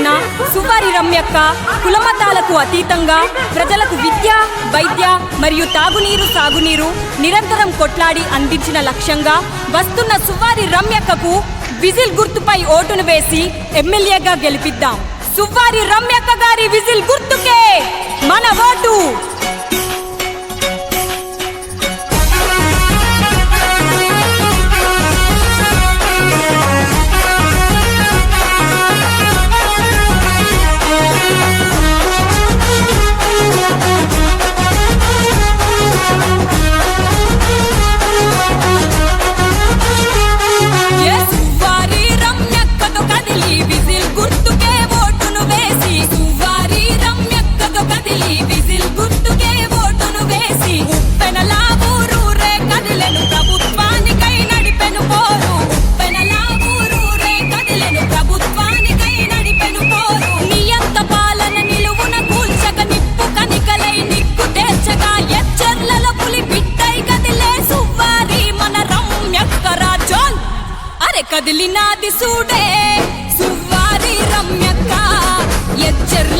ఉన్న సుపారి రమ్యక్క కులమతాలకు అతీతంగా ప్రజలకు విద్య వైద్య మరియు తాగునీరు సాగునీరు నిరంతరం కొట్లాడి అందించిన లక్ష్యంగా వస్తున్న సువారి రమ్యక్కకు విజిల్ గుర్తుపై ఓటును వేసి ఎమ్మెల్యేగా గెలిపిద్దాం. సువారి రమ్యక్క గారి విజిల్ గుర్తుకే మన ఓటు. కదిలినాది సూడే సువారి రమ్యక్క ఎచ్చర్లు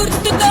గుర్తుతో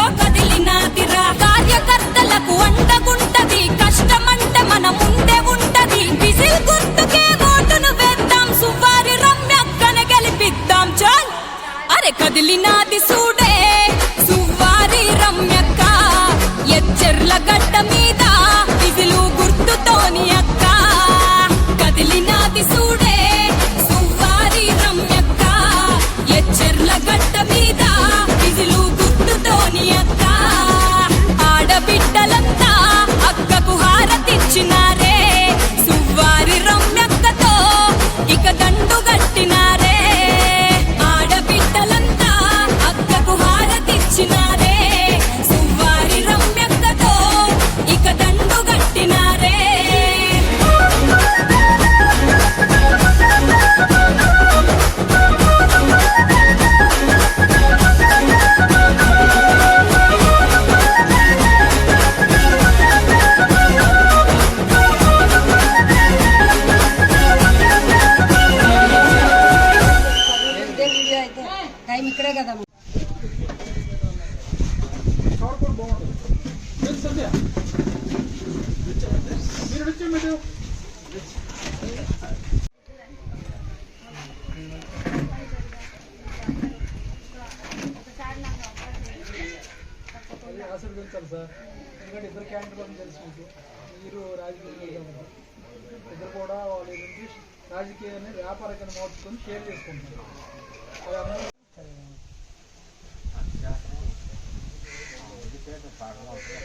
బాగుంటుంది మీరు సంధ్య మీరు మీరు ఆశీర్వదించాలి సార్ ఎందుకంటే ఇద్దరు క్యాండిడేట్ కోసం తెలుసు మీకు మీరు రాజకీయ ఇద్దరు కూడా వాళ్ళు ఏంటంటే రాజకీయాన్ని వ్యాపార కింద మార్చుకొని షేర్ చేసుకుంటున్నారు అది అందరూ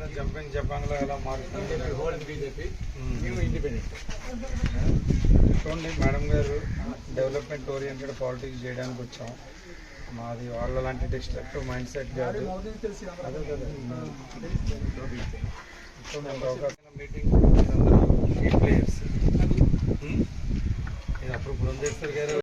కదా జంపింగ్ జపాన్లో ఎలా మారుతుంది హోల్డ్ బీజేపీ మేము. ఇండిపెండెంట్. చూడండి మేడం గారు డెవలప్మెంట్ ఓరియంటెడ్ పాలిటిక్స్ చేయడానికి వచ్చాం. మాది వాళ్ళ లాంటి డిస్ట్రక్టివ్ మైండ్ సెట్ కదా. మీటింగ్ ప్లేయర్స్ ఇది అప్పుడు బృందేశ్వర్ గారు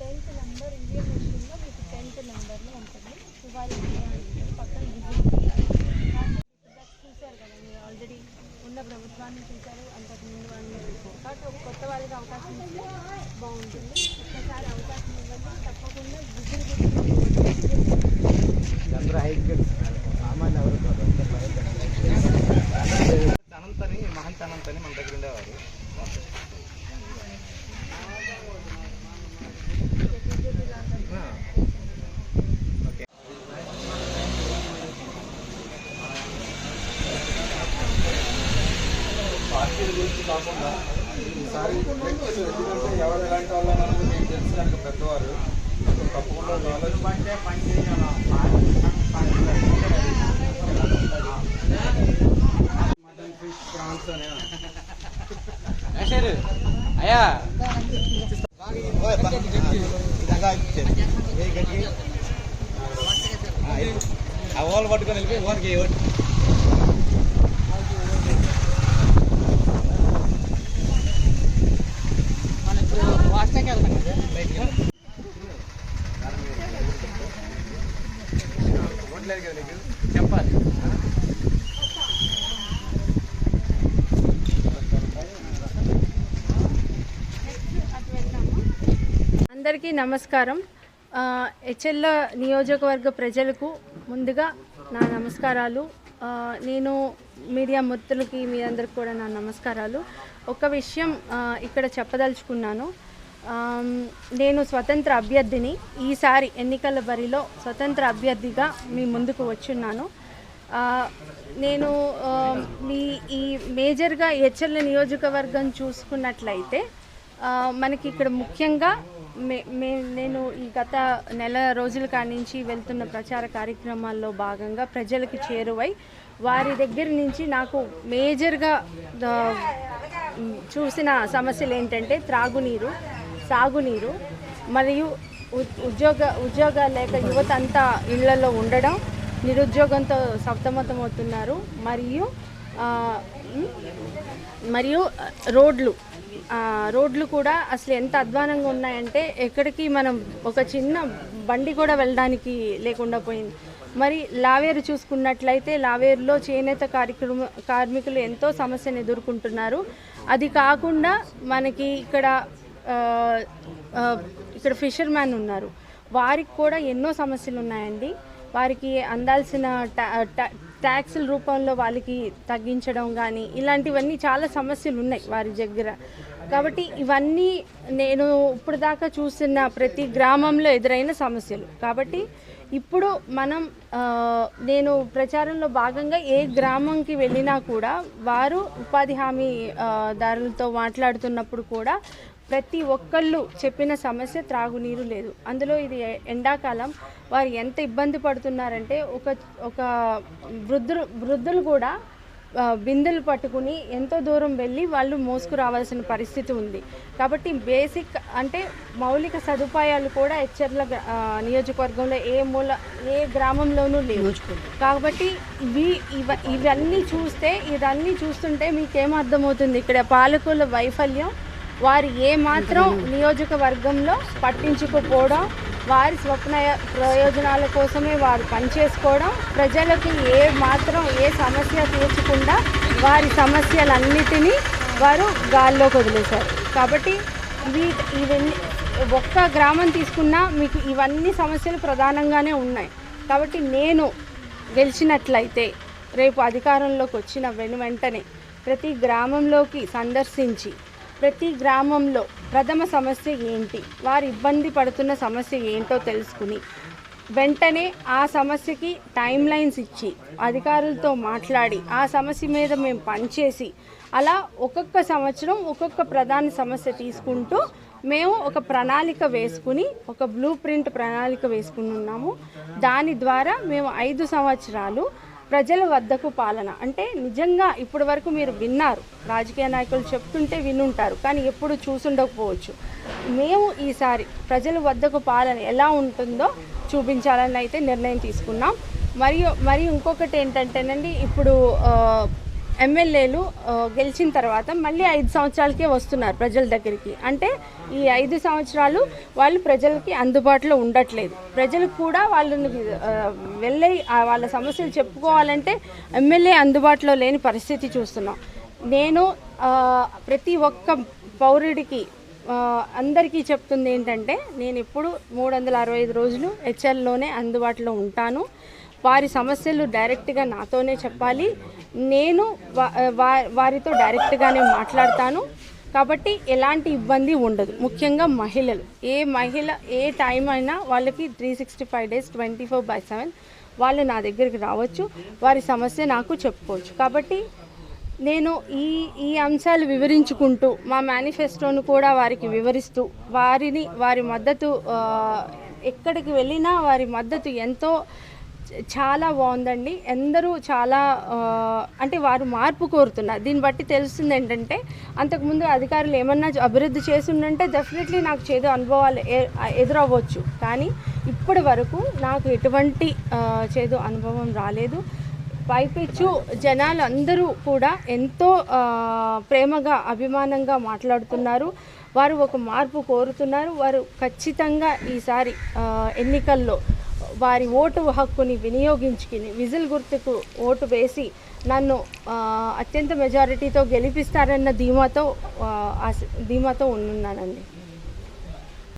టెన్త్ నెంబర్ ఇండియన్ మెషిన్లో మీకు టెన్త్ నెంబర్లో ఉంటుంది శివాజీ ఉంటుంది పక్కన విజిల్ చూశారు కదా మీరు ఆల్రెడీ ఉన్న చూశారు అంతకు ముందు వాళ్ళు కాబట్టి ఒక కొత్త వాళ్ళకి అవకాశం ఇస్తే బాగుంటుంది. ఒక్కసారి అవకాశం ఇవ్వండి. తప్పకుండా విజిల్ అనంతని కాకుండా ఈసారి వ్యక్తులు ఎందుకంటే ఎవరు ఎలాంటి వాళ్ళని మీకు తెలుసు కనుక పెద్దవారు సో తప్పకుండా ఒక ఆలోచన మటన్ ఫిష్ ప్రాన్స్ అనే అయ్యా ఆ ఓలు పట్టుకొని వెళ్ళిపోయి ఓన్కి ఓట్లేదు కదా నీకు చెప్పాలి అందరికీ నమస్కారం. ఆ, హెచ్ఎల్ నియోజకవర్గ ప్రజలకు ముందుగా నా నమస్కారాలు. నేను మీడియా మొత్తులకి మీ అందరికి కూడా నా నమస్కారాలు. ఒక విషయం ఇక్కడ చెప్పదలుచుకున్నాను. నేను స్వతంత్ర అభ్యర్థిని. ఈసారి ఎన్నికల బరిలో స్వతంత్ర అభ్యర్థిగా మీ ముందుకు వచ్చున్నాను. నేను మీ ఈ మేజర్గా హెచ్ఎల్ నియోజకవర్గం చూసుకున్నట్లయితే మనకి ఇక్కడ ముఖ్యంగా మే మే నేను ఈ గత నెల రోజుల నుంచి వెళ్తున్న ప్రచార కార్యక్రమాల్లో భాగంగా ప్రజలకు చేరువై వారి దగ్గర నుంచి నాకు మేజర్గా చూసిన సమస్యలు ఏంటంటే త్రాగునీరు. సాగునీరు మరియు ఉ- ఉద్యోగ ఉద్యోగాలు లేక యువత అంతా ఇళ్ళలో ఉండడం నిరుద్యోగంతో సప్తమతమవుతున్నారు. మరియు మరియు రోడ్లు రోడ్లు కూడా అసలు ఎంత అధ్వానంగా ఉన్నాయంటే ఎక్కడికి మనం ఒక చిన్న బండి కూడా వెళ్ళడానికి లేకుండా పోయింది. మరి లావేరు చూసుకున్నట్లయితే లావేరులో చేనేత కార్యక్రమ కార్మికులు ఎంతో సమస్యను ఎదుర్కొంటున్నారు. అది కాకుండా మనకి ఇక్కడ ఇక్కడ ఫిషర్ ఉన్నారు. వారికి కూడా ఎన్నో సమస్యలు ఉన్నాయండి. వారికి అందాల్సిన టా టా- ట్యాక్సుల రూపంలో వాళ్ళకి తగ్గించడం కానీ ఇలాంటివన్నీ చాలా సమస్యలు ఉన్నాయి వారి దగ్గర. కాబట్టి ఇవన్నీ నేను ఇప్పుడు దాకా చూసిన ప్రతి గ్రామంలో ఎదురైన సమస్యలు. కాబట్టి ఇప్పుడు మనం నేను ప్రచారంలో భాగంగా ఏ గ్రామంకి వెళ్ళినా కూడా వారు ఉపాధి హామీ దారులతో మాట్లాడుతున్నప్పుడు కూడా ప్రతి ఒక్కళ్ళు చెప్పిన సమస్య త్రాగునీరు లేదు. అందులో ఇది ఎండాకాలం. వారు ఎంత ఇబ్బంది పడుతున్నారంటే ఒక ఒక వృద్ధులు వృద్ధులు కూడా బిందెలు పట్టుకుని ఎంతో దూరం వెళ్ళి వాళ్ళు మోసుకు రావాల్సిన పరిస్థితి ఉంది. కాబట్టి బేసిక్ అంటే మౌలిక సదుపాయాలు కూడా హెచ్చర్ల గ్రా- నియోజకవర్గంలో ఏ మూల ఏ గ్రామంలోనూ లేవు. కాబట్టి ఇవి ఇవ ఇవన్నీ చూస్తే ఇవన్నీ చూస్తుంటే మీకేం అర్థమవుతుంది? ఇక్కడ పాలకుల వైఫల్యం వారు ఏ మాత్రం నియోజకవర్గంలో పట్టించుకోపోవడం వారి స్వప్న ప్రయోజనాల కోసమే వారు పనిచేసుకోవడం ప్రజలకు ఏ మాత్రం ఏ సమస్య తీర్చకుండా వారి సమస్యలన్నిటినీ వారు గాల్లోకి వదిలేశారు. కాబట్టి ఇవి ఇవన్నీ ఒక్క గ్రామం తీసుకున్నా మీకు ఇవన్నీ సమస్యలు ప్రధానంగానే ఉన్నాయి. కాబట్టి నేను గెలిచినట్లయితే రేపు అధికారంలోకి వచ్చిన వెను వెంటనే ప్రతి గ్రామంలోకి సందర్శించి ప్రతి గ్రామంలో ప్రథమ సమస్య ఏంటి? వారు ఇబ్బంది పడుతున్న సమస్య ఏంటో తెలుసుకుని వెంటనే ఆ సమస్యకి టైం లైన్స్ ఇచ్చి అధికారులతో మాట్లాడి ఆ సమస్య మీద మేము పనిచేసి అలా ఒక్కొక్క సంవత్సరం ఒక్కొక్క ప్రధాన సమస్య తీసుకుంటూ మేము ఒక ప్రణాళిక వేసుకుని ఒక బ్లూ ప్రింట్ ప్రణాళిక వేసుకుని ఉన్నాము. దాని ద్వారా మేము ఐదు సంవత్సరాలు ప్రజల వద్దకు పాలన. అంటే నిజంగా ఇప్పటి వరకు మీరు విన్నారు. రాజకీయ నాయకులు చెప్తుంటే వినుంటారు. కానీ ఎప్పుడు చూసుండకపోవచ్చు. మేము ఈసారి ప్రజల వద్దకు పాలన ఎలా ఉంటుందో చూపించాలని అయితే నిర్ణయం తీసుకున్నాం. మరియు మరి ఇంకొకటి ఏంటంటేనండి ఇప్పుడు ఎమ్మెల్యేలు గెలిచిన తర్వాత మళ్ళీ ఐదు సంవత్సరాలకే వస్తున్నారు ప్రజల దగ్గరికి. అంటే ఈ ఐదు సంవత్సరాలు వాళ్ళు ప్రజలకి అందుబాటులో ఉండట్లేదు. ప్రజలకు కూడా వాళ్ళని వెళ్ళి వాళ్ళ సమస్యలు చెప్పుకోవాలంటే ఎమ్మెల్యే అందుబాటులో లేని పరిస్థితి చూస్తున్నాం. నేను ప్రతి ఒక్క పౌరుడికి అందరికీ చెప్తుంది ఏంటంటే నేను ఎప్పుడు మూడు వందల అరవై ఐదు రోజులు హెచ్ఎల్లోనే అందుబాటులో ఉంటాను. వారి సమస్యలు డైరెక్ట్గా నాతోనే చెప్పాలి. నేను వా- వారితో డైరెక్ట్గానే మాట్లాడతాను. కాబట్టి ఎలాంటి ఇబ్బంది ఉండదు. ముఖ్యంగా మహిళలు. ఏ మహిళ ఏ టైం అయినా వాళ్ళకి three sixty five days twenty four by seven వాళ్ళు నా దగ్గరికి రావచ్చు. వారి సమస్య నాకు చెప్పుకోవచ్చు. కాబట్టి నేను ఈ ఈ అంశాలు వివరించుకుంటూ మా మేనిఫెస్టోను కూడా వారికి వివరిస్తూ వారిని వారి మద్దతు ఎక్కడికి వెళ్ళినా వారి మద్దతు ఎంతో చాలా బాగుందండి. ఎందరూ చాలా అంటే వారు మార్పు కోరుతున్నారు. దీన్ని బట్టి తెలుస్తుంది ఏంటంటే అంతకుముందు అధికారులు ఏమన్నా అభివృద్ధి చేస్తుందంటే డెఫినెట్లీ నాకు చేదు అనుభవాలు ఎ- ఎదురవ్వచ్చు. కానీ ఇప్పటి వరకు నాకు ఎటువంటి చేదు అనుభవం రాలేదు. పైపెచ్చు జనాలు అందరూ కూడా ఎంతో ప్రేమగా అభిమానంగా మాట్లాడుతున్నారు. వారు ఒక మార్పు కోరుతున్నారు. వారు ఖచ్చితంగా ఈసారి ఎన్నికల్లో వారి ఓటు హక్కుని వినియోగించుకుని విజిల్ గుర్తుకు ఓటు వేసి నన్ను అత్యంత మెజారిటీతో గెలిపిస్తారన్న ధీమాతో ఆశ- ధీమాతో ఉన్నానండి